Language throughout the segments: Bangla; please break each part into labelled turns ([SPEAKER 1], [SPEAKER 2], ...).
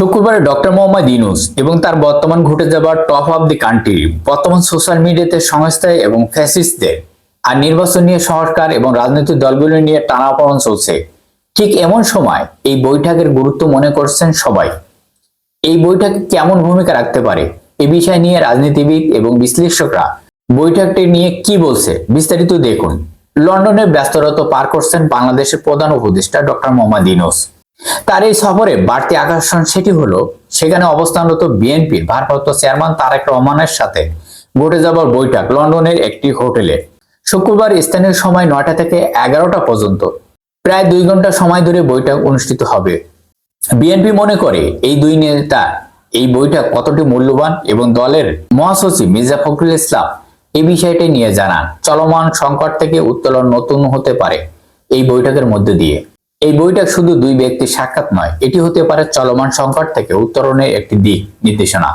[SPEAKER 1] শুক্রবার ডক্টর মোহাম্মদ ইউনুস এবং তার বর্তমান ঘটে যাবার টপ অফ দি কান্ট্রি বর্তমান সোশ্যাল মিডিয়াতে সংস্থায় এবং ফ্যাসিস্টদের আর নির্বাচন নিয়ে সরকার এবং রাজনৈতিক দলগুলো নিয়ে টানাপড়ন চলছে। ঠিক এমন সময় এই বৈঠকের গুরুত্ব মনে করছেন সবাই। এই বৈঠক কেমন ভূমিকা রাখতে পারে? এ বিষয় নিয়ে রাজনীতিবিদ এবং বিশ্লেষকরা বৈঠকটি নিয়ে কি বলছে বিস্তারিত দেখুন। লন্ডনে ব্যস্তরত পার করছেন বাংলাদেশের প্রধান উপদেষ্টা ডক্টর মোহাম্মদ ইউনুস। তার এই সফরে বাড়তি আকর্ষণ সেটি হলো, সেখানে অবস্থানরত বিএনপির ভারপ্রাপ্ত চেয়ারম্যান তারেক রহমানের সাথে ঘটে যাবার বৈঠক লন্ডনের একটি হোটেলে। শুক্রবার স্থানীয় সময় নয়টা থেকে এগারোটা পর্যন্ত, প্রায় দুই ঘণ্টা সময় ধরে বৈঠক অনুষ্ঠিত হবে। বিএনপি মনে করে এই দুই নেতা এই বৈঠক কতটি মূল্যবান এবং দলের মহাসচিব মির্জা ফখরুল ইসলাম এই বিষয়টি নিয়ে জানান। চলমান সংকট থেকে উত্তোলন নতুন হতে পারে এই বৈঠকের মধ্যে দিয়ে। এই বৈঠক শুধু দুই ব্যক্তির সাক্ষাৎ নয়, এটি হতে পারে চলমান সংকট থেকে উত্তরণের একটি দিক, নির্দেশনা।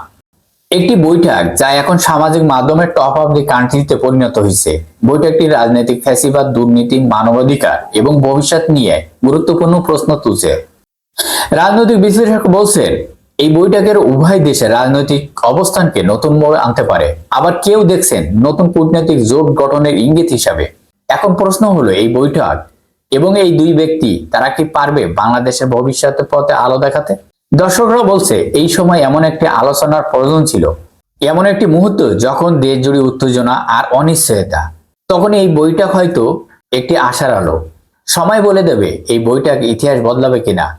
[SPEAKER 1] একটি বৈঠক যা এখন সামাজিক মাধ্যমে টপ অফ দি কান্ট্রিতে পরিণত হয়েছে। বৈঠকটি রাজনৈতিক ফ্যাসিবাদ, দুর্নীতি মানবাধিকার এবং ভবিষ্যৎ নিয়ে গুরুত্বপূর্ণ প্রশ্ন তুলছে। রাজনৈতিক বিশ্লেষক বলছেন, এই বৈঠকের উভয় দেশের রাজনৈতিক অবস্থানকে নতুন মোড় আনতে পারে। আবার কেউ দেখছেন নতুন কূটনৈতিক জোট গঠনের ইঙ্গিত হিসাবে। এখন প্রশ্ন হলো, এই বৈঠক এবং এই দুই ব্যক্তি, তারা কি পারবে বাংলাদেশের ভবিষ্যতের পথে আলো দেখাতে? দর্শকরা বলছে, এই সময় এমন একটি আলোচনার প্রয়োজন ছিল। এমন একটি মুহূর্ত যখন দেশ জুড়ে উত্তেজনা আর অনিশ্চয়তা। তখন এই বইটা হয়তো একটি আশার আলো। সময় বলে দেবে, এই বৈঠক ইতিহাস বদলাবে কিনা।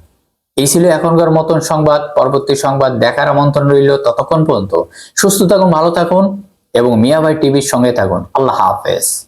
[SPEAKER 1] এই ছিল এখনকার মতন সংবাদ। পরবর্তী সংবাদ দেখার আমন্ত্রণ রইল ততক্ষণ পর্যন্ত। সুস্থ থাকুন, ভালো থাকুন এবং মিয়া ভাই টিভির সঙ্গে থাকুন। আল্লাহ হাফেজ।